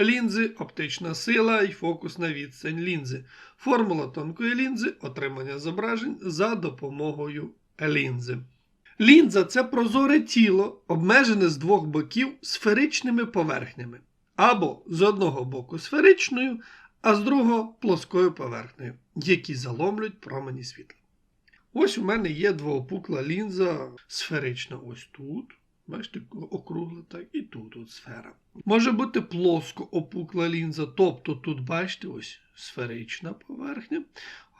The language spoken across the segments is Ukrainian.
лінзи, оптична сила і фокусна відстань лінзи. Формула тонкої лінзи отримання зображень за допомогою лінзи. Лінза це прозоре тіло, обмежене з двох боків сферичними поверхнями. Або з одного боку сферичною, а з другого плоскою поверхнею, які заломлюють промені світла. Ось у мене є двоопукла лінза сферична ось тут. Бачите, округла, так, і тут от сфера. Може бути плоско опукла лінза, тобто тут, бачите, ось сферична поверхня,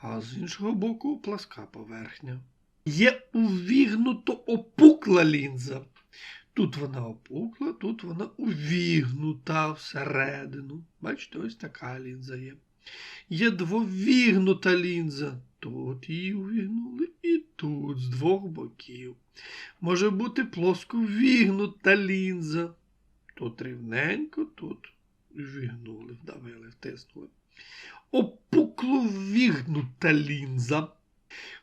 а з іншого боку пласка поверхня. Є увігнуто опукла лінза. Тут вона опукла, тут вона увігнута всередину. Бачите, ось така лінза є. Є двовігнута лінза. Тут її увігнули і тут з двох боків. Може бути плосковігнута лінза. Тут рівненько, тут вігнули, вдавили, втиснули. Опукловігнута лінза.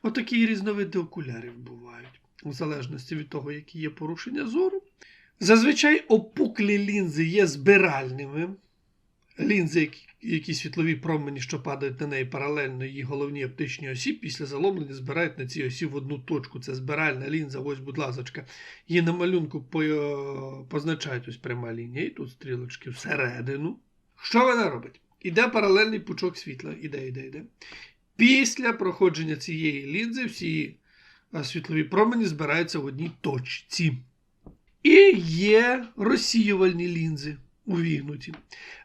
Отакі різновиди окулярів бувають, в залежності від того, які є порушення зору. Зазвичай опуклі лінзи є збиральними. Лінзи, які- які світлові промені, що падають на неї паралельно її головній оптичній осі, після заломлення збирають на цій осі в одну точку. Це збиральна лінза, ось, будь ласка. Її на малюнку позначають ось пряма лінія, і тут стрілочки всередину. Що вона робить? Іде паралельний пучок світла. Іде, іде, іде. Після проходження цієї лінзи всі світлові промені збираються в одній точці. І є розсіювальні лінзи увігнуті.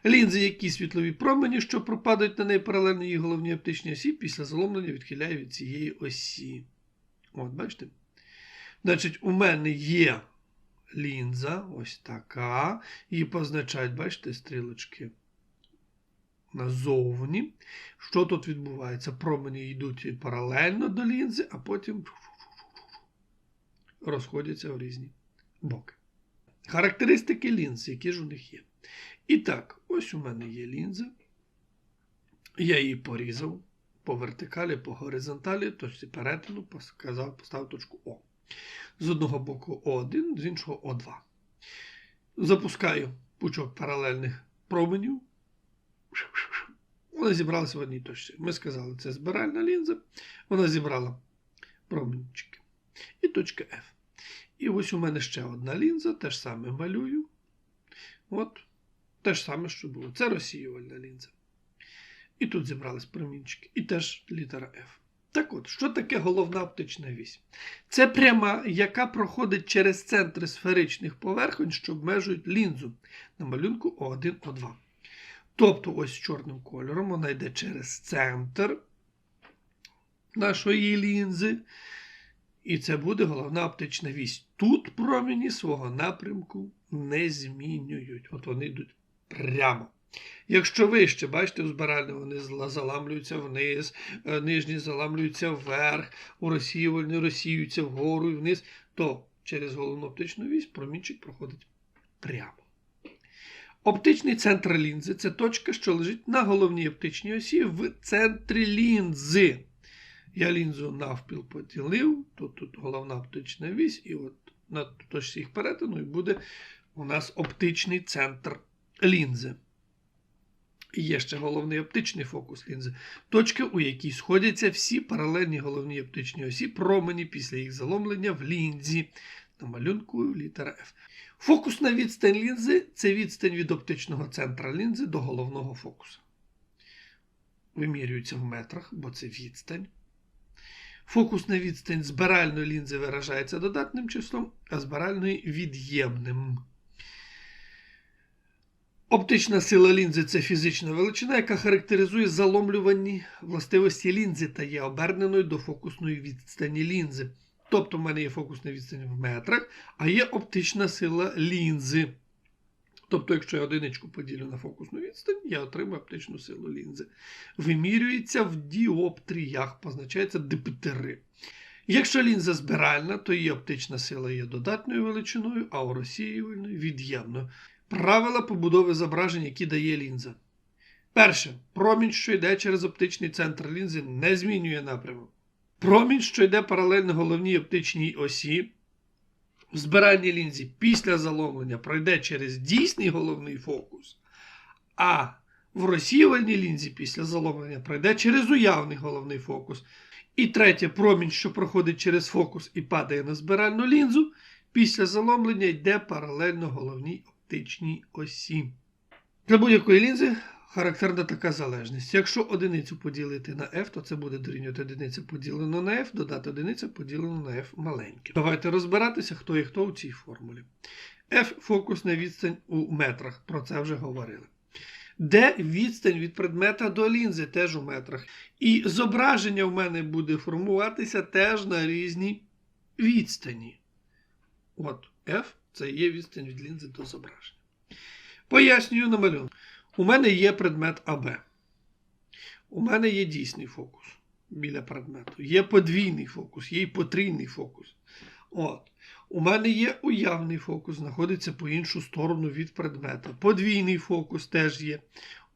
Лінзи, які світлові промені, що пропадають на неї паралельно її головній оптичній осі, після заломлення відхиляє від цієї осі. От, бачите? Значить, у мене є лінза, ось така. Її позначають, бачите, стрілочки назовні. Що тут відбувається? Промені йдуть паралельно до лінзи, а потім розходяться в різні боки. Характеристики лінз, які ж у них є. І так, ось у мене є лінза. Я її порізав по вертикалі, по горизонталі, точці перетину, показав, поставив точку О. З одного боку О1, з іншого О2. Запускаю пучок паралельних променів. Вони зібралися в одній точці. Ми сказали, це збиральна лінза. Вона зібрала променчики. І точка F. І ось у мене ще одна лінза, те ж саме малюю. От, те ж саме, що було. Це розсіювальна лінза. І тут зібрались промінчики. І теж літера F. Так от, що таке головна оптична вісь? Це пряма, яка проходить через центри сферичних поверхонь, що обмежують лінзу на малюнку О1, О2. Тобто, ось чорним кольором вона йде через центр нашої лінзи. І це буде головна оптична вісь. Тут промені свого напрямку не змінюють. От вони йдуть прямо. Якщо вище, бачите, у збиральні вони заламлюються вниз, е, нижні заламлюються вверх, у розсіювальні розсіюються вгору і вниз, то через головну оптичну вісь промінчик проходить прямо. Оптичний центр лінзи це точка, що лежить на головній оптичній осі в центрі лінзи. Я лінзу навпіл поділив, тут, тут головна оптична вісь, і от на точці їх перетину і буде у нас оптичний центр лінзи. І є ще головний оптичний фокус лінзи. Точка, у якій сходяться всі паралельні головні оптичні осі промені після їх заломлення в лінзі. На малюнку літера F. Фокусна відстань лінзи це відстань від оптичного центра лінзи до головного фокуса. Вимірюється в метрах, бо це відстань. Фокусна відстань збиральної лінзи виражається додатним числом, а збиральної від'ємним. Оптична сила лінзи це фізична величина, яка характеризує заломлювані властивості лінзи та є оберненою до фокусної відстані лінзи. Тобто в мене є фокусна відстань в метрах, а є оптична сила лінзи. Тобто, якщо я одиничку поділю на фокусну відстань, я отримую оптичну силу лінзи. Вимірюється в діоптріях, позначається дипетери. Якщо лінза збиральна, то її оптична сила є додатною величиною, а у розсіювальною від'ємною. Правила побудови зображень, які дає лінза. Перше. Промінь, що йде через оптичний центр лінзи, не змінює напрямок. Промінь, що йде паралельно головній оптичній осі, в збиральній лінзі після заломлення пройде через дійсний головний фокус, А в розсіювальній лінзі після заломлення пройде через уявний головний фокус. І третє, промінь, що проходить через фокус і падає на збиральну лінзу, після заломлення йде паралельно головній оптичній осі. Для будь-якої лінзи характерна така залежність. Якщо одиницю поділити на f, то це буде дорівнювати одиниця поділено на f, додати одиниця поділено на f маленьке. Давайте розбиратися, хто і хто у цій формулі. F фокусна відстань у метрах, про це вже говорили. Де відстань від предмета до лінзи, теж у метрах. І зображення в мене буде формуватися теж на різній відстані. От F це є відстань від лінзи до зображення. Пояснюю на малюнку. У мене є предмет АБ. У мене є дійсний фокус біля предмету. Є подвійний фокус, є і потрійний фокус. От. У мене є уявний фокус, знаходиться по іншу сторону від предмета. Подвійний фокус теж є.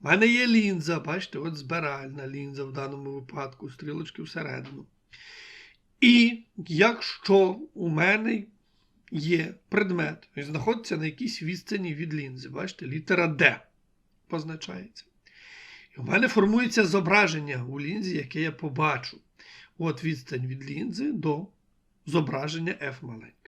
У мене є лінза, бачите, от збиральна лінза в даному випадку, стрілочки всередину. І якщо у мене є предмет, він знаходиться на якійсь відстані від лінзи, бачите, літера D позначається. І у мене формується зображення у лінзі, яке я побачу. От відстань від лінзи до зображення F маленьке.